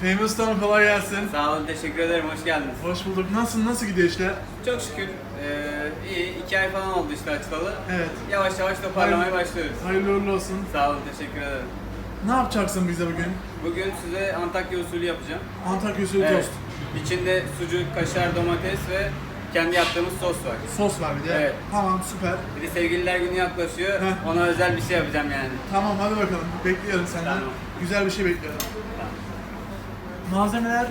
Fehmi Usta'm kolay gelsin. Sağ olun, teşekkür ederim. Hoş geldiniz. Hoş bulduk. Nasıl nasıl gidiyor işler? Çok şükür eee, iyi. iki ay falan oldu işte açılalı. Evet. Yavaş yavaş toparlamaya başlıyoruz. Hayırlı uğurlu olsun. Sağ olun, teşekkür ederim. Ne yapacaksın bize bugün? Bugün size Antakya usulü yapacağım. Antakya usulü tost. İçinde sucuk, kaşar, domates ve kendi yaptığımız sos var. Sos var bir de. Evet. Tamam süper. Bir de sevgililer günü yaklaşıyor. Heh. Ona özel bir şey yapacağım yani. Tamam hadi bakalım. Bekliyorum senden. Tamam. Güzel bir şey bekliyorum. Malzemeler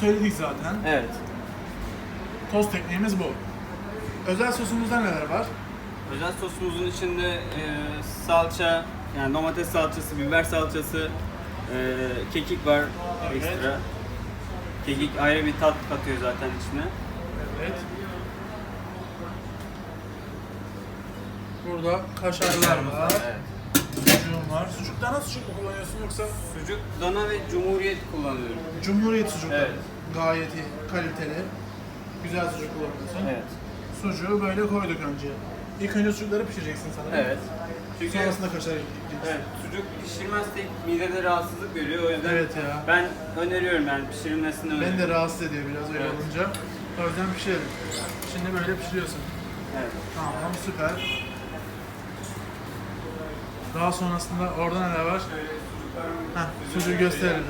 söyledik zaten. Evet. Tost tekniğimiz bu. Özel sosumuzda neler var? Özel sosumuzun içinde eee, salça, yani domates salçası, biber salçası, eee, kekik var Evet. ekstra. Kekik ayrı bir tat katıyor zaten içine. Evet. Burada kaşarlar var. Evet. Var. Sucukta nasıl sucuk mu kullanıyorsun yoksa Sucuk, dana ve cumhuriyet kullanıyorum. Cumhuriyet sucukları? Evet. Gayet iyi, kaliteli. Güzel sucuk kullanıyorsun. Evet. Sucuğu böyle koyduk önce. İlk önce sucukları pişireceksin sanırım. Evet. Çünkü Sonrasında kaşar ekleyeceksin. evet, sucuk pişirmezsek midede rahatsızlık veriyor. O yüzden Evet ya. ben öneriyorum yani pişirilmesini Beni öneriyorum. de rahatsız ediyor biraz öyle Evet. olunca. O yüzden pişirelim. Şimdi böyle pişiriyorsun. Evet. Tamam süper. Daha sonrasında orada neler var? Heh, sucuğu gösterelim.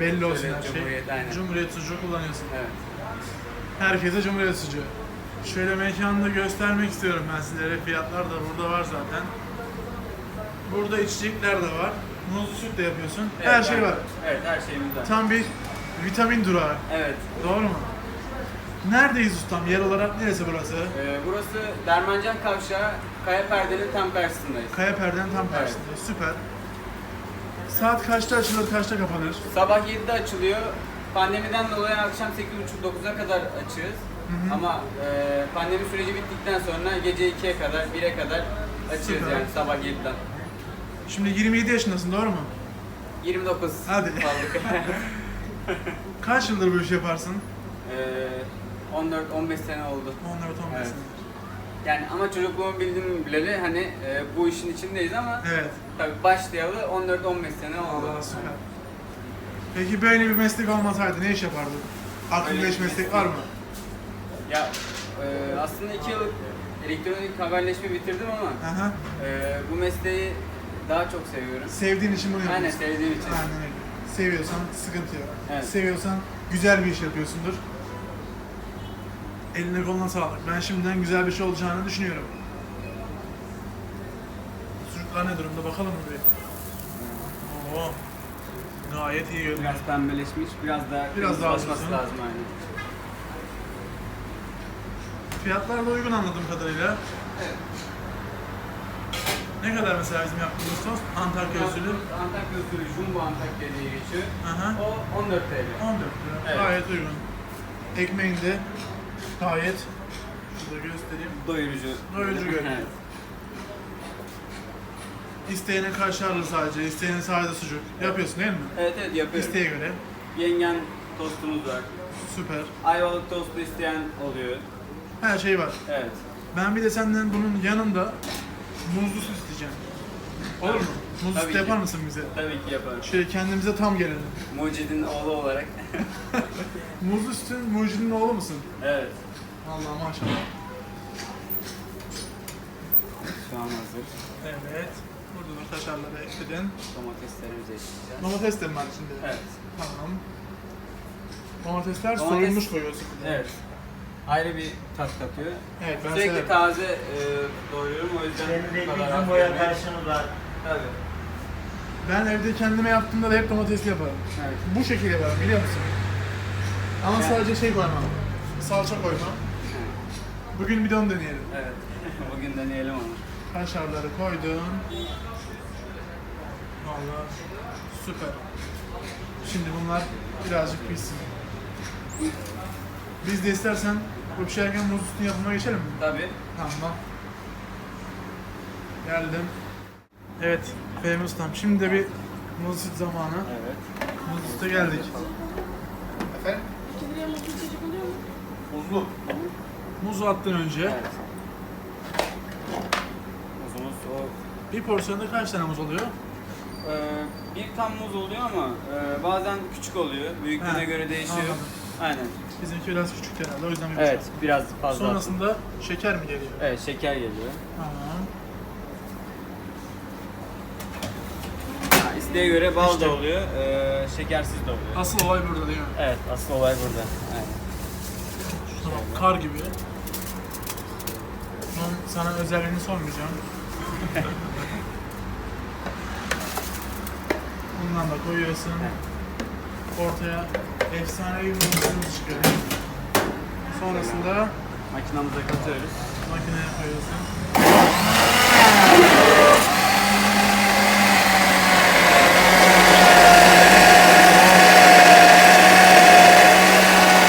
Belli olsun her şey. Cumhuriyet, aynen. Cumhuriyet sucuğu kullanıyorsun. Evet. Herkese Cumhuriyet sucuğu. Şöyle mekanı da göstermek istiyorum ben sizlere. Fiyatlar da burada var zaten. Burada içecekler de var. Muzlu süt de yapıyorsun. her Evet, şey aynen. var. Evet, her şeyimiz var. Tam bir vitamin durağı. Evet. Doğru mu? Neredeyiz ustam? Yer olarak neresi burası? Ee, burası Dermancan Kavşağı, Kaya Perde'nin tam karşısındayız. Kaya Perde'nin tam karşısında. Süper. Saat kaçta açılır, kaçta kapanır? Sabah 7'de açılıyor. Pandemiden dolayı akşam 8.30-9'a kadar açığız. Ama e, pandemi süreci bittikten sonra gece 2'ye kadar, 1'e kadar açığız Süper. yani sabah 7'den. Şimdi 27 yaşındasın doğru mu? 29 Hadi. Kaç yıldır bu işi yaparsın? e, 14-15 sene oldu. 14-15 Evet. sene. Yani ama çocukluğumu bildiğim bileli hani e, bu işin içindeyiz ama Evet. tabii başlayalı 14-15 sene oldu. Allah süper. Peki böyle bir meslek olmasaydı ne iş yapardın? Aklında hiç meslek meslek var mı? Ya e, aslında 2 yıllık elektronik haberleşme bitirdim ama Aha. e, bu mesleği daha çok seviyorum. Sevdiğin için bunu Aynen yapıyorsun. sevdiğim için. Aynen öyle. Seviyorsan sıkıntı yok. Evet. Seviyorsan güzel bir iş yapıyorsundur. Eline koluna sağlık. Ben şimdiden güzel bir şey olacağını düşünüyorum. Çocuklar ne durumda bakalım mı bir? Oo. Gayet iyi görünüyor. Biraz pembeleşmiş, biraz daha Biraz daha kırmızılaşması olsun. lazım aynen. Fiyatlar da uygun anladığım kadarıyla. Evet. Ne kadar mesela bizim yaptığımız tost? Antakya usulü. Antakya usulü Jumbo Antakya diye geçiyor. Aha. O 14 TL. 14 lira. Evet. Gayet uygun. Ekmeğin de gayet şurada göstereyim. Doyurucu. Doyurucu görünüyor. Evet. İsteyene kaşarlı sadece, isteyene sade sucuk. Yapıyorsun değil mi? Evet evet yapıyorum. İsteğe göre. Yengen tostumuz var. Süper. Ayvalık tostu isteyen oluyor. Her şey var. Evet. Ben bir de senden bunun yanında muzlu süt isteyeceğim. Olur mu? Muzlu Tabii süt ki. yapar mısın bize? Tabii ki yaparım. Şöyle kendimize tam gelelim. Mucid'in oğlu olarak. Muzlu sütün mucidinin oğlu musun? evet. Allah maşallah. Şu an hazır. Evet. Burada da kaşarları ekledin. Domateslerimizi ekleyeceğiz. Domates de mi var içinde? Evet. Tamam. Domatesler Domates- soyulmuş koyuyorsun. bir de. Evet. Ayrı bir tat katıyor. Evet ben Sürekli severim. taze e, doğruyorum o yüzden Senin de bu kadar boya karşınız var. Tabii. Ben evde kendime yaptığımda da hep domatesli yaparım. Evet. Bu şekilde yaparım biliyor musun? Ama Yani- sadece şey koymam. Salça koymam. Bugün bir de onu deneyelim. Evet. Bugün deneyelim onu. Kaşarları koydum. Vallahi süper. Şimdi bunlar birazcık pişsin. Biz de istersen bu pişerken muz üstünü yapımına geçelim mi? Tabii. Tamam. Geldim. Evet, Fehmi Ustam. Şimdi de bir muz süt zamanı. Evet. Muz süte geldik. Efendim? İki liraya mutlu çocuk oluyor mu? Muzlu. Muzu attın önce. Evet. Muzumuz o Bir porsiyonda kaç tane muz oluyor? e, bir tam muz oluyor ama e, bazen küçük oluyor. Büyüklüğüne Ha, göre değişiyor. anladım. Aynen. Bizimki biraz küçük herhalde o yüzden bir Evet, buçuk. biraz fazla. Sonrasında şeker mi geliyor? Evet, şeker geliyor. Tamam. Ha, isteğe göre bal İşte. da oluyor, e, şekersiz de oluyor. Asıl olay burada değil mi? Evet, asıl olay burada. Aynen. Tamam, kar gibi. Sana özelliğini sormayacağım. Bundan da koyuyorsun. Ortaya efsane bir muzumuz çıkıyor. Sonrasında Makinamıza katıyoruz. makineye koyuyorsun.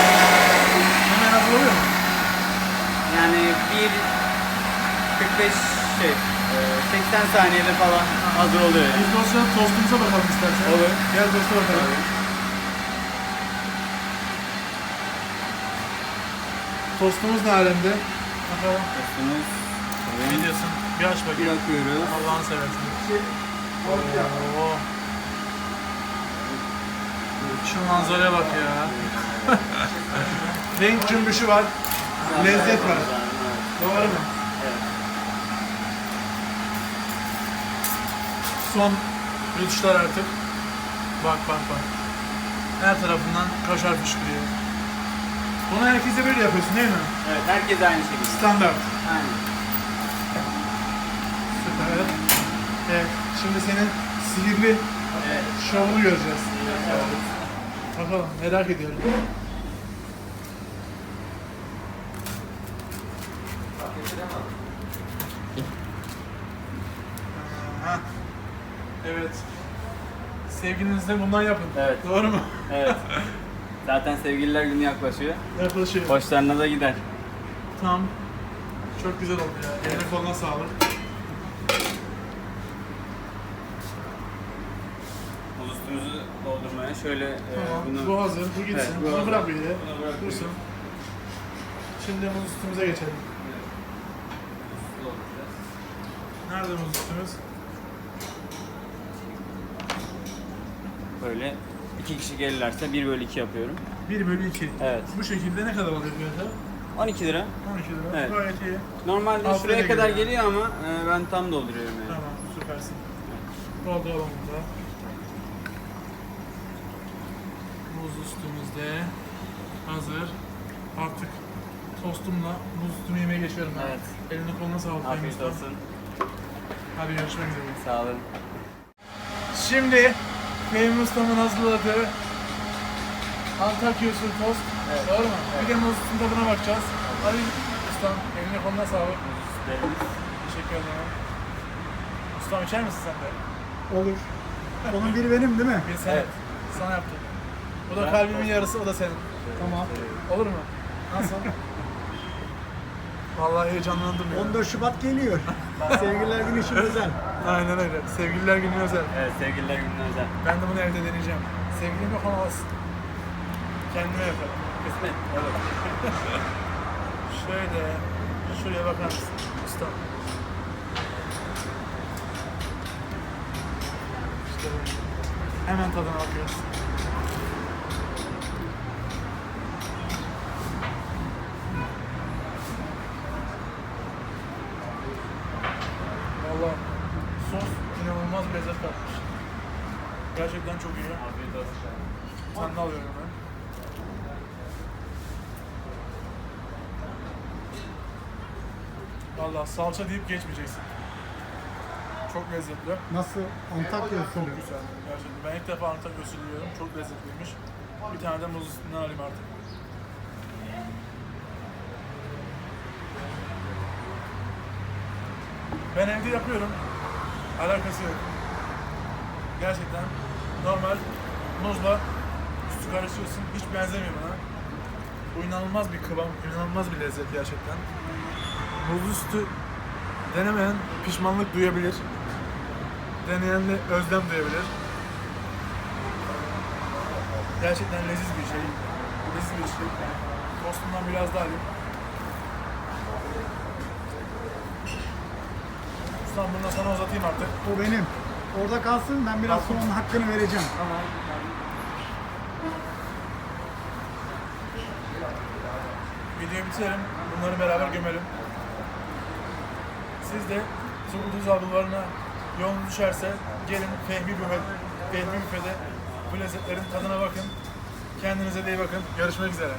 Hemen hazır oluyor mu? Yani bir 45 şey, e, 80 saniyede falan hazır oluyor yani. Biz de o sırada tostumuza bakalım istersen. Olur. Gel tosta bakalım. Tostumuz ne alemde? Bakalım. Tostumuz. Ne diyorsun? Bir aç Bir bakayım. bakıyoruz. Allah'ını seversin. Oo. Şu manzaraya bak ya. Renk cümbüşü var. Lezzet var. Doğru mu? Evet. Son yutuşlar artık. Bak bak bak. Her tarafından kaşar fışkırıyor. Bunu herkese böyle yapıyorsun değil mi? Evet, herkes aynı şekilde. Standart. Aynen. Süper. Evet, şimdi senin sihirli Evet. şovunu göreceğiz. Bakalım, merak ediyorum. Aha. Evet. Sevgilinizle bundan yapın. Evet. Doğru mu? Evet. Zaten sevgililer günü yaklaşıyor. Yaklaşıyor. Hoşlarına da gider. Tam. Çok güzel oldu ya. Eline koluna sağlık. Muz üstümüzü doldurmaya şöyle e, Tamam. bunu... Bu hazır. Bu gitsin. Evet, bu Bunu hazır. bırak bir yere. Bunu bırak Dursun. Şimdi muz üstümüze geçelim. Dolduracağız. Nerede muz üstümüz? Böyle iki kişi gelirlerse 1 bölü 2 yapıyorum. 1 bölü 2. Evet. Bu şekilde ne kadar oluyor fiyatı? 12 lira. 12 lira. Evet. Gayet iyi. Normalde Altı şuraya kadar geliyor. geliyor ama e, ben tam dolduruyorum yani. Tamam süpersin. Dolduralım burada. Muz üstümüzde. Hazır. Artık tostumla muz üstümü yemeye geçiyorum ben. Evet. Eline koluna sağlık. Afiyet olsun. Hadi görüşmek üzere. Sağ olun. Şimdi Fehmi Usta'nın hazırladığı Antakya usulü tost. Evet. Doğru mu? Evet. Bir de muz üstünün tadına bakacağız. Hadi ustam eline koluna sağlık. Teşekkür ederim. Ustam içer misin sen de? Olur. Onun biri benim değil mi? Bir sen Evet. sana yaptım. Bu da Ben- kalbimin yarısı, o da senin. Tamam. Olur mu? Nasıl? Vallahi heyecanlandım ya. 14 Şubat geliyor. Sevgililer günü için özel. Aynen öyle. Sevgililer günü özel. Evet sevgililer gününe özel. Ben de bunu evde deneyeceğim. Sevgilim yok ama olsun. Kendime yaparım. Kısmet. Olur. Şöyle, şuraya bakar mısın? Usta. İşte böyle. Hemen tadına bakıyoruz. Valla sos inanılmaz bir lezzet katmış. Gerçekten çok olsun. Sen de alıyorum ben. Valla salça deyip geçmeyeceksin. Çok lezzetli. Nasıl? Antakya Çok usulü. güzel. Gerçekten. Ben ilk defa Antakya usulü yiyorum. Çok lezzetliymiş. Bir tane de muz üstünden alayım artık. Ben evde yapıyorum. Alakası yok. Gerçekten normal muzla üstü karıştırıyorsun. Hiç benzemiyor bana. Bu inanılmaz bir kıvam, inanılmaz bir lezzet gerçekten. Muz üstü denemeyen pişmanlık duyabilir. Deneyen de özlem duyabilir. Gerçekten leziz bir şey. Leziz bir şey. Tostundan biraz daha alayım. Ustam sana uzatayım artık. O benim. Orada kalsın ben biraz sonra onun hakkını vereceğim. Tamam. Videoyu bitirelim. Bunları beraber gömelim. Siz de Turgutuz ablalarına yolunuz düşerse gelin Fehmi Büfe, Fehmi Büfe'de bu lezzetlerin tadına bakın. Kendinize de iyi bakın. Görüşmek üzere.